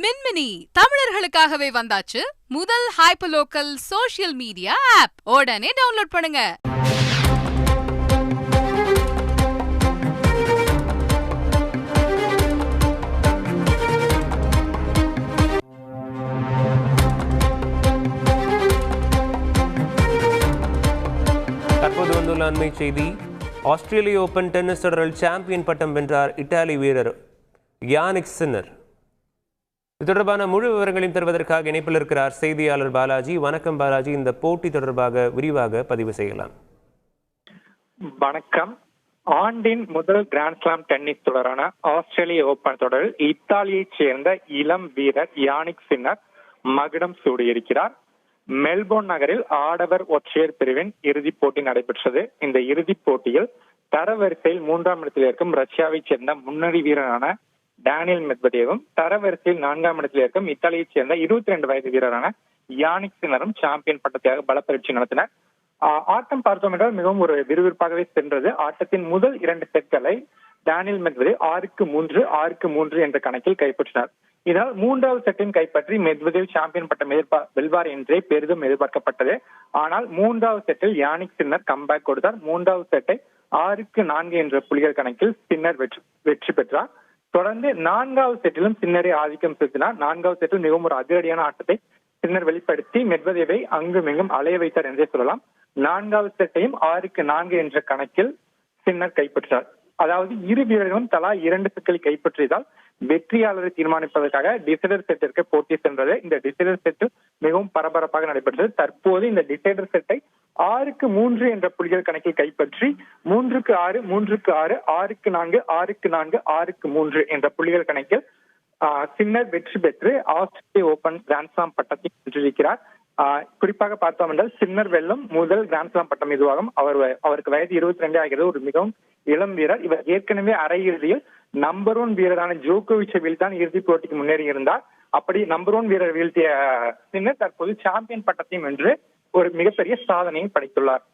மின்மினி தமிழர்களுக்காகவே வந்தாச்சு முதல் hyper local social media app உடனே டவுன்லோட் பண்ணுங்க. தற்போது வந்துள்ள அண்மை செய்தி ஆஸ்திரேலிய ஓபன் டென்னிஸ் தொடரில் சாம்பியன் பட்டம் வென்றார் இத்தாலி வீரர் யானிக் சின்னர். இது தொடர்பான முழு விவரங்களையும் தருவதற்காக இணைப்பில் இருக்கிறார் செய்தியாளர் பாலாஜி. வணக்கம் பாலாஜி. இந்த போட்டி தொடர்பாக விரிவாக பதிவு செய்யலாம். வணக்கம். ஆண்டின் முதல் கிராண்ட்ஸ்லாம் டென்னிஸ் தொடரான ஆஸ்திரேலிய ஓபன் தொடரில் இத்தாலியைச் சேர்ந்த இளம் வீரர் யானிக் சின்னர் மகுடம் சூடியிருக்கிறார். மெல்போர்ன் நகரில் ஆடவர் ஒற்றையர் பிரிவின் இறுதிப் போட்டி நடைபெற்றது. இந்த இறுதிப் போட்டியில் தரவரிசையில் மூன்றாம் இடத்தில் இருக்கும் ரஷ்யாவைச் சேர்ந்த முன்னணி வீரரான டேனியல் மெத்வதேவும் தரவரிசையில் நான்காம் இடத்தில் இருக்கும் இத்தாலியைச் சேர்ந்த இருபத்தி ரெண்டு வயது வீரரான யானிக் சின்னரும் சாம்பியன் பட்டத்திற்காக பல நடத்தினர். ஆட்டம் பார்த்தோம் என்றால் மிகவும் ஒரு விறுவிறுப்பாகவே சென்றது. ஆட்டத்தின் முதல் இரண்டு செட்களை டேனியல் மெத்வதேவ் ஆறுக்கு மூன்று ஆறுக்கு மூன்று என்ற கணக்கில் கைப்பற்றினார். இதனால் மூன்றாவது செட்டின் கைப்பற்றி மெத்வதேவ் சாம்பியன் பட்டம் எதிர்பார் வெல்வார் என்றே பெரிதும் எதிர்பார்க்கப்பட்டது. ஆனால் மூன்றாவது செட்டில் யானிக் சின்னர் கம்பேக் கொடுத்தார். மூன்றாவது செட்டை ஆறுக்கு நான்கு என்ற புலிகள் கணக்கில் சின்னர் வெற்றி வெற்றி பெற்றார். தொடர்ந்து நான்காவது செட்டிலும் சின்னரை ஆதிக்கம் செலுத்தினார் நான்காவது செட்டில் மிகவும் ஒரு அதிரடியான ஆட்டத்தை சின்னர் வெளிப்படுத்தி மெட்வதேவை அங்கும் இங்கும் அலைய வைத்தார் என்றே சொல்லலாம். நான்காவது செட்டையும் ஆறுக்கு நான்கு என்ற கணக்கில் சின்னர் கைப்பற்றினார். அதாவது இரு வீரர்களும் தலா இரண்டு செட்களை கைப்பற்றியதால் வெற்றியாளரை தீர்மானிப்பதற்காக டிசைடர் செட்டிற்கு போட்டி சென்றது. இந்த டிசைடர் செட்டு மிகவும் பரபரப்பாக நடைபெற்றது. தற்போது இந்த டிசைடர் செட்டை ஆறுக்கு மூன்று என்ற புள்ளிகள் கணக்கில் கைப்பற்றி மூன்றுக்கு ஆறு மூன்றுக்கு ஆறு ஆறுக்கு நான்கு ஆறுக்கு நான்கு ஆறுக்கு மூன்று என்ற புள்ளிகள் கணக்கில் சின்னர் வெற்றி பெற்று ஆஸ்திரேலிய ஓபன் கிராண்ட்ஸ்லாம் பட்டத்தை வென்றிருக்கிறார். குறிப்பாக பார்த்தோம் என்றால் சின்னர் வெல்லம் முதல் கிராண்ட்ஸ்லாம் பட்டம் இதுவாகும். அவர் அவருக்கு வயது இருபத்தி ரெண்டு ஆகிறது. ஒரு மிகவும் இளம் வீரர். இவர் ஏற்கனவே அரையிறுதியில் நம்பர் ஒன் வீரரான ஜோகோவிச்சை வீழ்த்தான் இறுதிப் போட்டிக்கு முன்னேறி இருந்தார். அப்படி நம்பர் ஒன் வீரர் வீழ்த்திய சின்னர் தற்போது சாம்பியன் பட்டத்தையும் வென்று ஒரு மிகப்பெரிய சாதனையை படைத்துள்ளார்.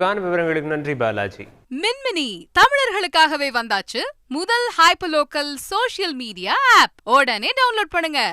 விவரங்களுக்கு நன்றி பாலாஜி. மின்மினி தமிழர்களுக்காகவே வந்தாச்சு முதல் hyper local social media app உடனே டவுன்லோட் பண்ணுங்க.